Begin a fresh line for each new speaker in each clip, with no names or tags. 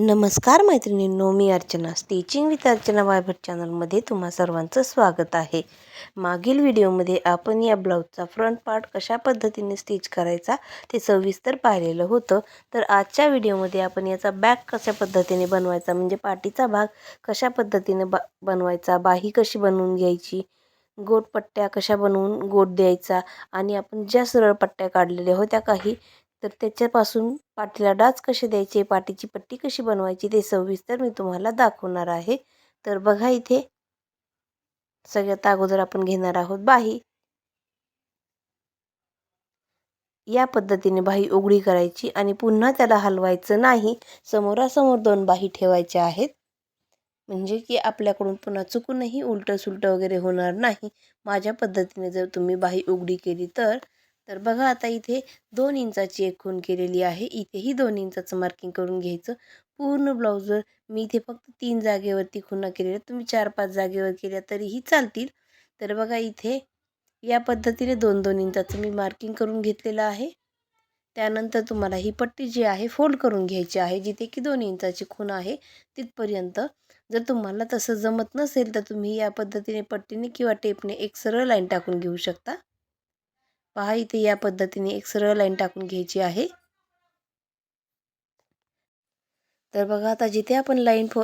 नमस्कार मैत्रिणींनो मी अर्चना. स्टिचिंग विथ अर्चना वायभट चॅनलमध्ये तुम्हा सर्वांचं स्वागत आहे. मागील व्हिडिओमध्ये आपण या ब्लाऊजचा फ्रंट पार्ट कशा पद्धतीने स्टिच करायचा ते सविस्तर पाहिलेलं होतं. तर आजच्या व्हिडिओमध्ये आपण याचा बॅक कशा पद्धतीने बनवायचा म्हणजे पाठीचा भाग कशा पद्धतीने बा बनवायचा बाही कशी बनवून घ्यायची गोट पट्ट्या कशा बनवून गोट द्यायचा आणि आपण ज्या सरळ पट्ट्या काढलेल्या होत्या काही तर त्याच्यापासून पाठीला डाच कसे द्यायचे पाठीची पट्टी कशी बनवायची ते सविस्तर मी तुम्हाला दाखवणार आहे. तर बघा इथे सगळ्यात अगोदर आपण घेणार आहोत बाही. या पद्धतीने बाही उघडी करायची आणि पुन्हा त्याला हलवायचं नाही. समोरासमोर दोन बाही ठेवायच्या आहेत. म्हणजे की आपल्याकडून पुन्हा चुकूनही उलटं सुलटं वगैरे होणार नाही. माझ्या पद्धतीने जर तुम्ही बाही उघडी केली तर तर बघा आता इथे दोन इंचाची एक खून केलेली आहे. इथेही दोन इंचाचं मार्किंग करून घ्यायचं. पूर्ण ब्लाऊजवर मी इथे फक्त तीन जागेवरती खुणा केलेल्या तुम्ही चार पाच जागेवर केल्या तरीही चालतील. तर बघा इथे या पद्धतीने दोन दोन इंचाचं मी मार्किंग करून घेतलेलं आहे. त्यानंतर तुम्हाला ही पट्टी जी आहे फोल्ड करून घ्यायची आहे जिथे की दोन इंचाची खूण आहे तिथपर्यंत. जर तुम्हाला तसं जमत नसेल तर तुम्ही या पद्धतीने पट्टीने किंवा टेपने एक सरळ लाईन टाकून घेऊ शकता. पहा इथे या पद्धतीने एक सरळ लाईन टाकून घ्यायची आहे. तर बघा आता जिथे आपण लाईन फो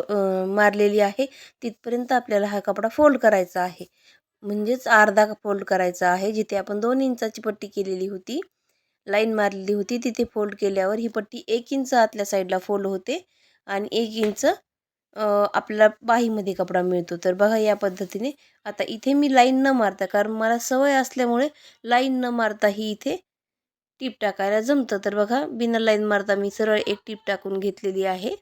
मारलेली आहे तिथपर्यंत आपल्याला हा कपडा फोल्ड करायचा आहे. म्हणजेच अर्धा फोल्ड करायचा आहे. जिथे आपण दोन इंचाची पट्टी केलेली होती लाईन मारलेली होती तिथे फोल्ड केल्यावर ही पट्टी एक इंच आतल्या साईडला फोल्ड होते आणि एक इंच आपल्याला बाहीमध्ये कपडा मिळतो. तर बघा या पद्धतीने. आता इथे मी लाईन न मारता कारण मला सवय असल्यामुळे लाईन न मारता ही इथे टीप टाकायला जमतं. तर बघा बिना लाईन मारता मी सरळ एक टीप टाकून घेतलेली आहे.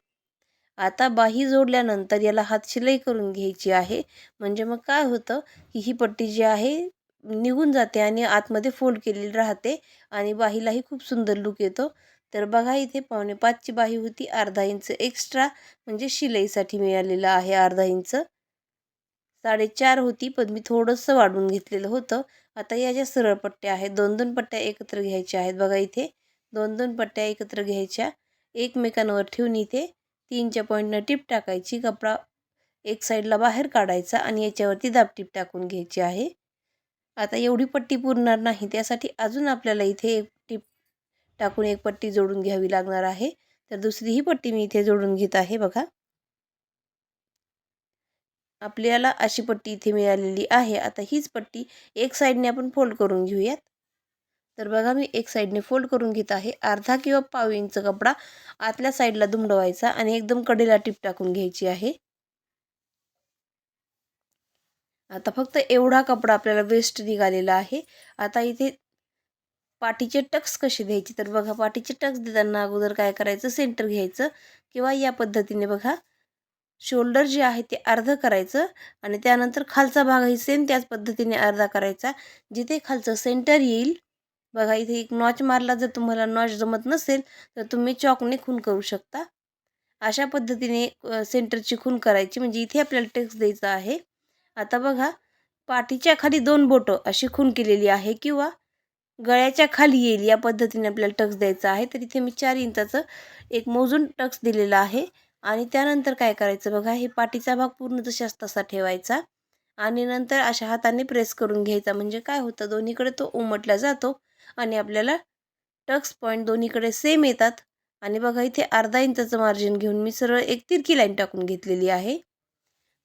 आता बाही जोडल्यानंतर याला हात शिलाई करून घ्यायची आहे. म्हणजे मग काय होतं की ही पट्टी जी आहे निघून जाते आणि आतमध्ये फोल्ड केलेली राहते आणि बाहीलाही खूप सुंदर लुक येतो. तर बघा इथे पावणे पाचची बाही होती. अर्धा इंच एक्स्ट्रा म्हणजे शिलाईसाठी मिळालेलं आहे अर्धा इंच. साडेचार होती पण मी थोडंसं वाढून घेतलेलं होतं. आता या ज्या सरळ पट्ट्या आहेत दोन दोन पट्ट्या एकत्र घ्यायच्या आहेत. बघा इथे दोन दोन पट्ट्या एकत्र घ्यायच्या. एकमेकांवर ठेवून इथे तीनच्या पॉईंटनं टीप टाकायची. कपडा एक साईडला बाहेर काढायचा आणि याच्यावरती दाबटीप टाकून घ्यायची आहे. आता एवढी पट्टी पुरणार नाही. त्यासाठी अजून आपल्याला इथे एक टीप टाकून एक पट्टी जोडून घ्यावी लागणार आहे. तर दुसरी ही पट्टी मी इथे जोडून घेत आहे बघा. आपल्याला अशी पट्टी इथे मिळालेली आहे. आता हीच पट्टी एक साईडने आपण फोल्ड करून घेऊयात. तर बघा मी एक साईडने फोल्ड करून घेत आहे. अर्धा किंवा पाव इंच कपडा आतल्या साईडला दुमडवायचा आणि एकदम कडेला टिप टाकून घ्यायची आहे. आता फक्त एवढा कपडा आपल्याला वेस्ट निघालेला आहे. आता इथे पाठीचे टक्स कसे द्यायचे? तर बघा पाठीचे टक्स देताना अगोदर काय करायचं? सेंटर घ्यायचं किंवा या पद्धतीने बघा शोल्डर जे आहे ते अर्धं करायचं आणि त्यानंतर खालचा भागही सेम त्याच पद्धतीने अर्धा करायचा. जिथे खालचं सेंटर येईल बघा इथे एक नॉच मारला जर तुम्हाला नॉच जमत नसेल तर तुम्ही चॉकने खून करू शकता. अशा पद्धतीने सेंटरची खून करायची. म्हणजे इथे आपल्याला टेक्स द्यायचा आहे. आता बघा पाठीच्या खाली दोन बोटं अशी खून केलेली आहे किंवा गळ्याच्या खाली येईल या पद्धतीने आपल्याला टक्स द्यायचा आहे. तर इथे मी चार इंचाचं एक मोजून टक्स दिलेला आहे. आणि त्यानंतर काय करायचं बघा हे पाठीचा भाग पूर्ण तशाच तसा ठेवायचा. आणि नंतर अशा हाताने प्रेस करून घ्यायचा. म्हणजे काय होतं दोन्हीकडे तो उमटला जातो आणि आपल्याला टक्स पॉईंट दोन्हीकडे सेम येतात. आणि बघा इथे अर्धा इंचाचं मार्जिन घेऊन मी सरळ एक तिरकी लाईन टाकून घेतलेली आहे.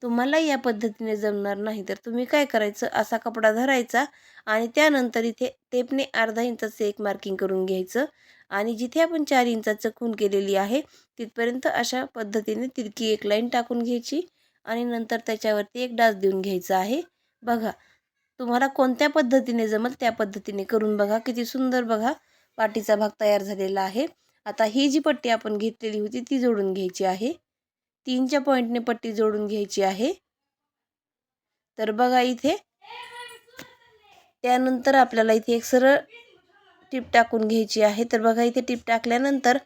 तुम्हाला या पद्धतीने जमणार नाही. तर तुम्ही काय करायचं? असा कपडा धरायचा आणि त्यानंतर इथे टेपने अर्धा इंचाचं एक मार्किंग करून घ्यायचं आणि जिथे आपण चार इंचाचं खून केलेली आहे तिथपर्यंत अशा पद्धतीने तिरकी एक लाईन टाकून घ्यायची आणि नंतर त्याच्यावरती एक डास देऊन घ्यायचा आहे. बघा तुम्हाला कोणत्या पद्धतीने जमल त्या पद्धतीने करून बघा. किती सुंदर बघा पाटीचा भाग तयार झालेला आहे. आता ही जी पट्टी आपण घेतलेली होती ती जोडून घ्यायची आहे. तीनच्या पॉईंटने पट्टी जोडून घ्यायची आहे. तर बघा इथे त्यानंतर आपल्याला इथे एक सरळ टीप टाकून घ्यायची आहे. तर बघा इथे टीप टाकल्यानंतर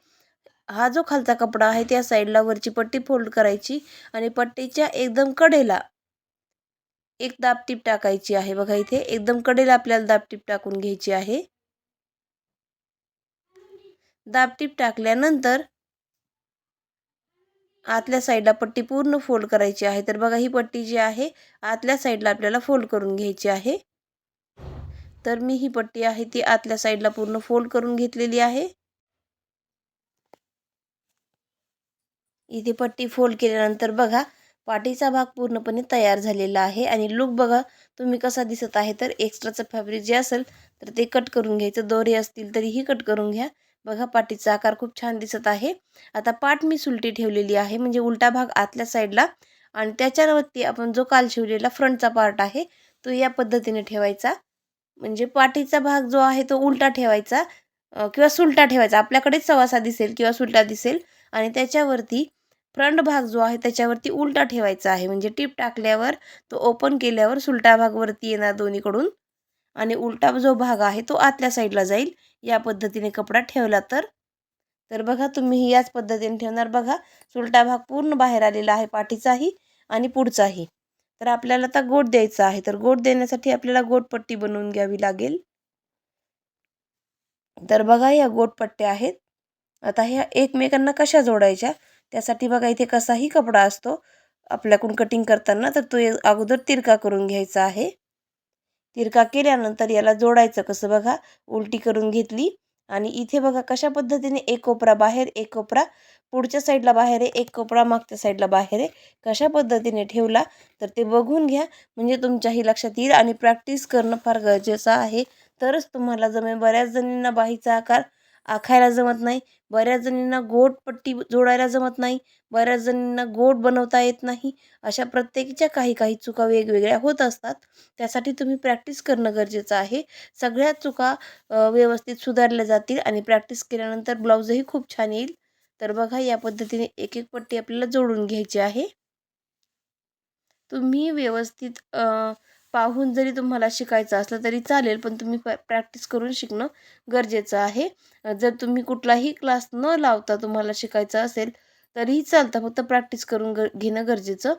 हा जो खालचा कपडा आहे त्या साईडला वरची पट्टी फोल्ड करायची आणि पट्टीच्या एकदम कडेला एक दाबटीप टाकायची आहे. बघा इथे एकदम कडेला आपल्याला दाबटीप टाकून घ्यायची आहे. दाबटीप टाकल्यानंतर आतल्या साईडला पट्टी पूर्ण फोल्ड करायची आहे. तर बघा ही पट्टी जी आहे आतल्या साईडला आपल्याला फोल्ड करून घ्यायची आहे. तर मी ही पट्टी आहे ती आतल्या साईडला पूर्ण फोल्ड करून घेतलेली आहे. इथे पट्टी फोल्ड केल्यानंतर बघा पाठीचा भाग पूर्णपणे तयार झालेला आहे. आणि लुक बघा तुम्ही कसा दिसत आहे तर एक्स्ट्राचं फॅब्रिक जे असेल तर ते कट करून घ्यायचं. दोरे असतील तरीही कट करून घ्या. बघा पाठीचा आकार खूप छान दिसत आहे. आता पाट मी सुलटी ठेवलेली आहे म्हणजे उलटा भाग आतल्या साईडला आणि त्याच्यावरती आपण जो काल शिवलेला फ्रंटचा पार्ट आहे तो या पद्धतीने ठेवायचा. म्हणजे पाठीचा भाग जो आहे तो उलटा ठेवायचा किंवा सुलटा ठेवायचा. आपल्याकडेच सवासा दिसेल किंवा सुलटा दिसेल आणि त्याच्यावरती फ्रंट भाग जो आहे त्याच्यावरती उलटा ठेवायचा आहे. म्हणजे टीप टाकल्यावर तो ओपन केल्यावर सुलटा भाग वरती येणार दोन्हीकडून. आणि उलटा जो भाग आहे तो आतल्या साईडला जाईल. या पद्धतीने कपडा ठेवला तर. तर बघा तुम्ही याच पद्धतीने ठेवणार बघा. सुलटा भाग पूर्ण बाहेर आलेला आहे पाठीचाही आणि पुढचाही. तर आपल्याला आता गोट द्यायचा आहे. तर गोट देण्यासाठी आपल्याला गोटपट्टी बनवून घ्यावी लागेल. तर बघा या गोटपट्ट्या आहेत. आता ह्या एकमेकांना कशा जोडायच्या? त्यासाठी बघा इथे कसाही कपडा असतो. आपल्याकडून कटिंग करताना तर तो अगोदर तिरका करून घ्यायचा आहे. तिरका केल्यानंतर याला जोडायचं. कसं बघा उलटी करून घेतली आणि इथे बघा कशा पद्धतीने एक कोपरा बाहेर एक कोपरा पुढच्या साईडला बाहेर आहे एक कोपरा मागच्या साईडला बाहेर आहे. कशा पद्धतीने ठेवला तर ते बघून घ्या. म्हणजे तुमच्याही लक्षात येईल आणि प्रॅक्टिस करणं फार गरजेचं आहे. तरच तुम्हाला जमेल. बऱ्याच जणींना बाहीचा आकार आखायला जमत नाही. बऱ्याच जणींना गोट पट्टी जोडायला जमत नाही. बऱ्याच जणींना गोट बनवता येत नाही. अशा प्रत्येकीच्या काही काही चुका वेगवेगळ्या होत असतात. त्यासाठी तुम्ही प्रॅक्टिस करणं गरजेचं आहे. सगळ्या चुका व्यवस्थित सुधारल्या जातील आणि प्रॅक्टिस केल्यानंतर ब्लाऊजही खूप छान येईल. तर बघा या पद्धतीने एक एक पट्टी आपल्याला जोडून घ्यायची आहे. तुम्ही व्यवस्थित पाहून जरी तुम्हाला शिकायचं असलं तरी चालेल पण तुम्ही प्रॅक्टिस करून शिकणं गरजेचं आहे. जर तुम्ही कुठलाही क्लास न लावता तुम्हाला शिकायचं असेल तरीही चालतं. फक्त प्रॅक्टिस करून ग घेणं गरजेचं.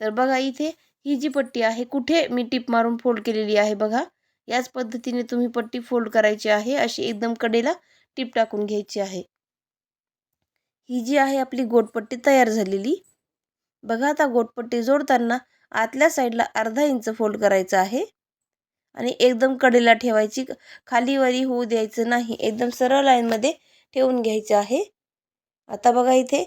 तर बघा इथे ही जी पट्टी आहे कुठे मी टिप मारून फोल्ड केलेली आहे बघा. याच पद्धतीने तुम्ही पट्टी फोल्ड करायची आहे अशी एकदम कडेला टिप टाकून घ्यायची आहे. ही जी आहे आपली गोटपट्टी तयार झालेली. बघा आता गोटपट्टी जोडताना आतल्या साईडला अर्धा इंच फोल्ड करायचं आहे. आणि एकदम कडेला ठेवायची खालीवरी होऊ द्यायचं नाही. एकदम सरळ लाईनमध्ये ठेवून घ्यायचं आहे. आता बघा इथे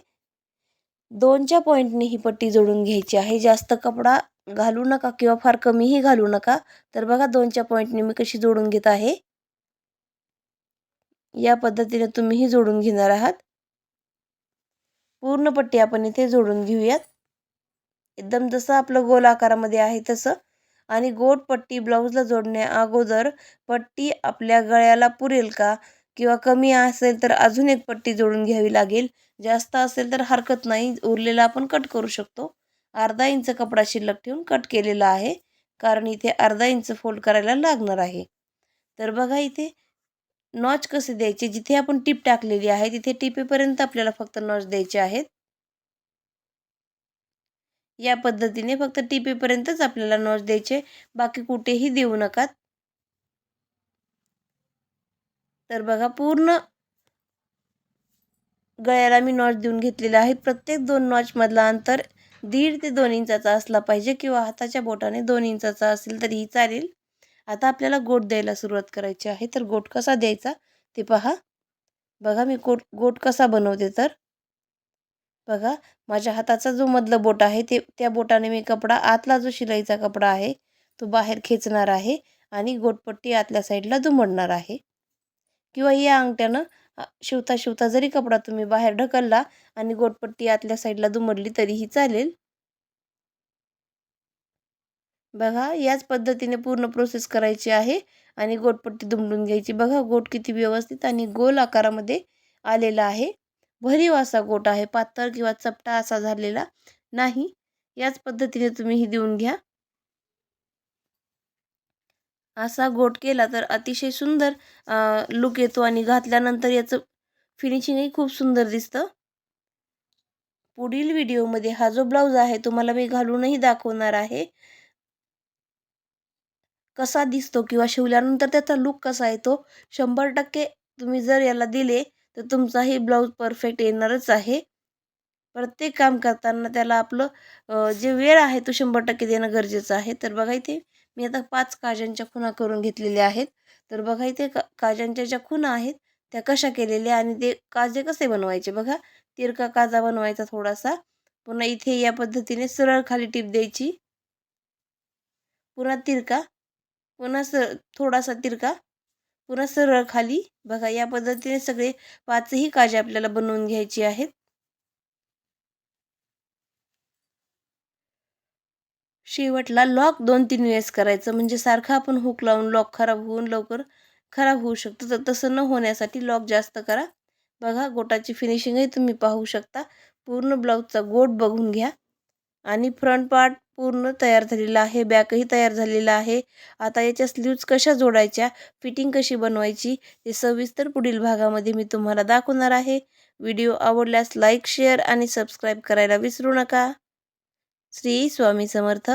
दोनच्या पॉईंटने ही पट्टी जोडून घ्यायची आहे. जास्त कपडा घालू नका किंवा फार कमीही घालू नका. तर बघा दोनच्या पॉईंटने मी कशी जोडून घेत आहे. या पद्धतीने तुम्हीही जोडून घेणार आहात. पूर्ण पट्टी आपण इथे जोडून घेऊयात. एकदम जसं आपलं गोल आकारामध्ये आहे तसं. आणि गोट पट्टी ब्लाऊजला जोडण्या अगोदर पट्टी आपल्या गळ्याला पुरेल का? किंवा कमी असेल तर अजून एक पट्टी जोडून घ्यावी लागेल. जास्त असेल तर हरकत नाही. उरलेला आपण कट करू शकतो. अर्धा इंच कपडा शिल्लक ठेवून कट केलेला आहे. कारण इथे अर्धा इंच फोल्ड करायला लागणार आहे. तर बघा इथे नॉच कसे द्यायचे? जिथे आपण टीप टाकलेली आहे तिथे टिपेपर्यंत आपल्याला फक्त नॉच द्यायचे आहेत. या पद्धतीने फक्त टिपेपर्यंतच आपल्याला नॉच द्यायचे. बाकी कुठेही देऊ नका. तर बघा पूर्ण गळ्याला मी नॉच देऊन घेतलेला आहे. प्रत्येक दोन नॉचमधला अंतर दीड ते दोन इंचाचा असला पाहिजे किंवा हाताच्या बोटाने दोन इंचाचा असेल तरीही चालेल. आता आपल्याला गोट द्यायला सुरुवात करायची आहे. तर गोट कसा द्यायचा ते पहा. बघा मी गोट गोट कसा बनवते तर. बघा माझ्या हाताचा जो मधलं बोट आहे ते त्या बोटाने मी कपडा आतला जो शिलाईचा कपडा आहे तो बाहेर खेचणार आहे आणि गोटपट्टी आतल्या साईडला दुमडणार आहे. किंवा या अंगठ्यानं शिवता शिवता जरी कपडा तुम्ही बाहेर ढकलला आणि गोटपट्टी आतल्या साईडला दुमडली तरीही चालेल. बघा याच पद्धतीने पूर्ण प्रोसेस करायची आहे आणि गोटपट्टी दुमडून घ्यायची. बघा गोट किती व्यवस्थित आणि गोल आकारामध्ये आलेला आहे. भरीव असा गोट आहे पातळ किंवा चपटा असा झालेला नाही. याच पद्धतीने तुम्ही ही देऊन घ्या. असा गोट केला तर अतिशय सुंदर लुक येतो आणि घातल्यानंतर याचं फिनिशिंगही खूप सुंदर दिसतं. पुढील व्हिडिओमध्ये हा जो ब्लाऊज आहे तुम्हाला मी घालूनही दाखवणार आहे. कसा दिसतो किंवा शिवल्यानंतर त्याचा लुक कसा येतो शंभर टक्के तुम्ही जर याला दिले तर तुमचाही ब्लाऊज परफेक्ट येणारच आहे. प्रत्येक काम करताना त्याला आपलं जे वेळ आहे तो शंभर टक्के देणं गरजेचं आहे. तर बघा इथे मी आता पाच काजांच्या खुणा करून घेतलेल्या आहेत. तर बघा इथे का काजांच्या ज्या खुणा आहेत त्या कशा केलेल्या आणि ते काजे कसे बनवायचे बघा. तिरका काजा बनवायचा थोडासा. पुन्हा इथे या पद्धतीने सरळ खाली टीप द्यायची. पुन्हा तिरका. पुन्हा सर थोडासा तिरका. पुन्हा सरळ खाली. बघा या पद्धतीने सगळे पाचही काजे आपल्याला बनवून घ्यायची आहेत. शेवटला लॉक दोन तीन वेळेस करायचं. म्हणजे सारखं आपण हुक लावून लॉक खराब होऊन लवकर खराब होऊ शकतो. तर तसं न होण्यासाठी लॉक जास्त करा. बघा गोटाची फिनिशिंगही तुम्ही पाहू शकता. पूर्ण ब्लाऊजचा गोट बघून घ्या. आणि फ्रंट पार्ट पूर्ण तयार झालेला आहे बॅकही तयार झालेला आहे. आता याच्या स्लीव्ज कशा जोडायच्या फिटिंग कशी बनवायची हे सविस्तर पुढील भागामध्ये मी तुम्हाला दाखवणार आहे. व्हिडिओ आवडल्यास लाईक शेअर आणि सबस्क्राईब करायला विसरू नका. श्री स्वामी समर्थ.